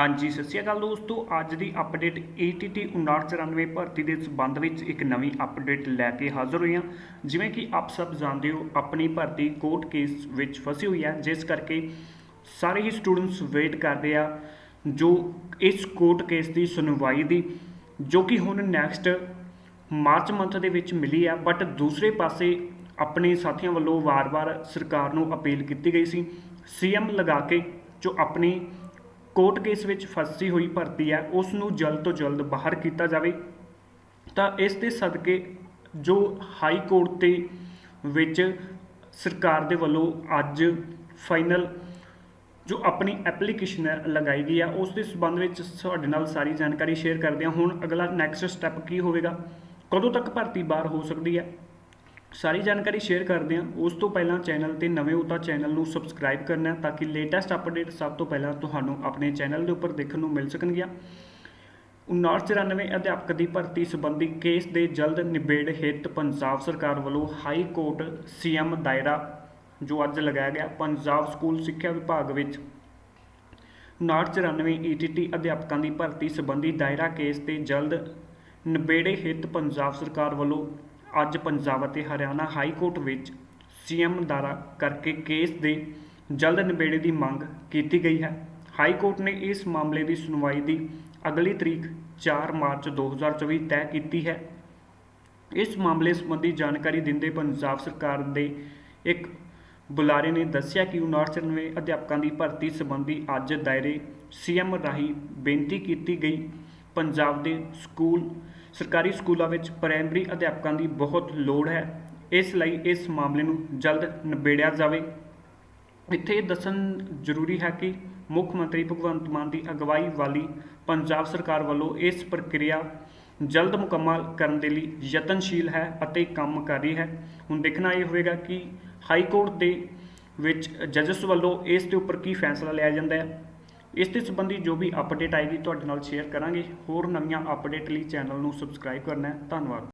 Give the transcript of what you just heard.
ਹਾਂਜੀ, ਸਤਿ ਸ਼੍ਰੀ ਅਕਾਲ ਦੋਸਤੋ। ਅੱਜ ਦੀ ਅਪਡੇਟ ATT 5994 ਭਰਤੀ ਦੇ ਸੰਬੰਧ ਵਿੱਚ ਇੱਕ ਨਵੀਂ ਅਪਡੇਟ ਲੈ ਕੇ ਹਾਜ਼ਰ ਹੋਏ ਹਾਂ। ਜਿਵੇਂ ਕਿ ਆਪ ਸਭ ਜਾਣਦੇ ਹੋ, ਆਪਣੀ ਭਰਤੀ ਕੋਰਟ ਕੇਸ ਵਿੱਚ ਫਸੀ ਹੋਈ ਹੈ। ਜਿਸ ਕਰਕੇ ਸਾਰੇ ਹੀ ਸਟੂਡੈਂਟਸ ਵੇਟ ਕਰਦੇ ਆ ਜੋ ਇਸ ਕੋਰਟ ਕੇਸ ਦੀ ਸੁਣਵਾਈ ਦੀ, ਜੋ ਕਿ ਹੁਣ ਨੈਕਸਟ ਮਾਰਚ ਮੰਥ ਦੇ ਵਿੱਚ ਮਿਲੀ ਆ। ਬਟ ਦੂਸਰੇ ਪਾਸੇ ਆਪਣੇ ਸਾਥੀਆਂ ਵੱਲੋਂ ਵਾਰ-ਵਾਰ ਸਰਕਾਰ ਨੂੰ ਅਪੀਲ ਕੀਤੀ ਗਈ ਸੀ। ਸੀਐਮ ਲਗਾ ਕੇ ਜੋ ਆਪਣੀ ਕੋਰਟ ਕੇਸ ਵਿੱਚ ਫਸੀ ਹੋਈ ਭਰਤੀ ਹੈ ਉਸ ਨੂੰ ਜਲਦ ਤੋਂ ਜਲਦ ਬਾਹਰ ਕੀਤਾ ਜਾਵੇ। ਤਾਂ ਇਸ ਦੇ ਸਦਕੇ ਜੋ ਹਾਈ ਕੋਰਟ ਤੇ ਵਿੱਚ ਸਰਕਾਰ ਦੇ ਵੱਲੋਂ ਅੱਜ ਫਾਈਨਲ ਜੋ ਆਪਣੀ ਐਪਲੀਕੇਸ਼ਨ ਹੈ ਲਗਾਈ ਗਈ ਆ ਉਸ ਦੇ ਸੰਬੰਧ ਵਿੱਚ ਤੁਹਾਡੇ ਨਾਲ ਸਾਰੀ ਜਾਣਕਾਰੀ ਸ਼ੇਅਰ ਕਰਦੇ ਹਾਂ। ਹੁਣ ਅਗਲਾ ਨੈਕਸਟ ਸਟੈਪ ਕੀ ਹੋਵੇਗਾ? ਕਦੋਂ ਤੱਕ ਭਰਤੀ ਬਾਹਰ ਹੋ ਸਕਦੀ ਹੈ? ਸਾਰੀ ਜਾਣਕਾਰੀ ਸ਼ੇਅਰ ਕਰਦੇ ਹਾਂ। ਉਸ ਤੋਂ ਪਹਿਲਾਂ ਚੈਨਲ ਤੇ ਨਵੇਂ ਹੋ ਤਾਂ ਚੈਨਲ ਨੂੰ ਸਬਸਕ੍ਰਾਈਬ ਕਰਨਾ ਤਾਂ ਕਿ ਲੇਟੈਸਟ ਅਪਡੇਟ ਸਭ ਤੋਂ ਪਹਿਲਾਂ ਤੁਹਾਨੂੰ ਆਪਣੇ ਚੈਨਲ ਦੇ ਉੱਪਰ ਦੇਖਣ ਨੂੰ ਮਿਲ ਸਕਣਗੀਆਂ। 1994 ਅਧਿਆਪਕ ਦੀ ਭਰਤੀ ਸੰਬੰਧੀ ਕੇਸ ਦੇ ਜਲਦ ਨਿਬੇੜ ਹਿੱਤ ਪੰਜਾਬ ਸਰਕਾਰ ਵੱਲੋਂ ਹਾਈ ਕੋਰਟ ਸੀਐਮ ਦਾਇਰਾ ਜੋ ਅੱਜ ਲਗਾਇਆ ਗਿਆ ਪੰਜਾਬ ਸਕੂਲ ਸਿੱਖਿਆ ਵਿਭਾਗ ਵਿੱਚ। 1994 ਈਟੀਟੀ ਅਧਿਆਪਕਾਂ ਦੀ ਭਰਤੀ ਸੰਬੰਧੀ ਦਾਇਰਾ ਕੇਸ ਤੇ ਜਲਦ ਨਿਬੇੜੇ ਹਿੱਤ ਪੰਜਾਬ ਸਰਕਾਰ ਵੱਲੋਂ ਅੱਜ ਪੰਜਾਬ ਅਤੇ ਹਰਿਆਣਾ ਹਾਈ ਕੋਰਟ ਵਿੱਚ ਸੀਐਮ ਦਾਰਾ ਕਰਕੇ ਕੇਸ ਦੇ ਜਲਦ ਨਿਬੇੜੇ ਦੀ ਮੰਗ ਕੀਤੀ ਗਈ ਹੈ। ਹਾਈ ਕੋਰਟ ਨੇ ਇਸ ਮਾਮਲੇ ਦੀ ਸੁਣਵਾਈ ਦੀ ਅਗਲੀ ਤਰੀਕ 4 ਮਾਰਚ 2024 ਤੈਅ ਕੀਤੀ ਹੈ। ਇਸ ਮਾਮਲੇ ਸੰਬੰਧੀ ਜਾਣਕਾਰੀ ਦਿੰਦੇ ਪੰਜਾਬ ਸਰਕਾਰ ਦੇ ਇੱਕ ਬੁਲਾਰੇ ਨੇ ਦੱਸਿਆ ਕਿ 1994 ਅਧਿਆਪਕਾਂ ਦੀ ਭਰਤੀ ਸੰਬੰਧੀ ਅੱਜ ਦਾਇਰੇ ਸੀਐਮ ਰਾਹੀਂ ਬੇਨਤੀ ਕੀਤੀ ਗਈ ਪੰਜਾਬ ਦੇ ਸਕੂਲ, ਸਰਕਾਰੀ ਸਕੂਲਾਂ ਵਿੱਚ ਪ੍ਰਾਇਮਰੀ ਅਧਿਆਪਕਾਂ ਦੀ ਬਹੁਤ ਲੋੜ ਹੈ। ਇਸ ਲਈ ਇਸ ਮਾਮਲੇ ਨੂੰ ਜਲਦ ਨਿਬੇੜਿਆ ਜਾਵੇ। ਇੱਥੇ ਇਹ ਦੱਸਣ ਜ਼ਰੂਰੀ ਹੈ ਕਿ ਮੁੱਖ ਮੰਤਰੀ ਭਗਵੰਤ ਮਾਨ ਦੀ ਅਗਵਾਈ ਵਾਲੀ ਪੰਜਾਬ ਸਰਕਾਰ ਵੱਲੋਂ ਇਸ ਪ੍ਰਕਿਰਿਆ ਜਲਦ ਮੁਕੰਮਲ ਕਰਨ ਦੇ ਲਈ ਯਤਨਸ਼ੀਲ ਹੈ ਅਤੇ ਕੰਮ ਕਰ ਰਹੀ ਹੈ। ਹੁਣ ਦੇਖਣਾ ਇਹ ਹੋਵੇਗਾ ਕਿ ਹਾਈ ਕੋਰਟ ਦੇ ਵਿੱਚ ਜੱਜਸ ਵੱਲੋਂ ਇਸ ਦੇ ਉੱਪਰ ਕੀ ਫੈਸਲਾ ਲਿਆ ਜਾਂਦਾ ਹੈ। ਇਸ ਦੇ ਸੰਬੰਧੀ ਜੋ ਵੀ ਅਪਡੇਟ ਆਏਗੀ ਤੁਹਾਡੇ ਨਾਲ ਸ਼ੇਅਰ ਕਰਾਂਗੇ। ਹੋਰ ਨਵੀਆਂ ਅਪਡੇਟ ਲਈ ਚੈਨਲ ਨੂੰ ਸਬਸਕ੍ਰਾਈਬ ਕਰਨਾ ਧੰਨਵਾਦ।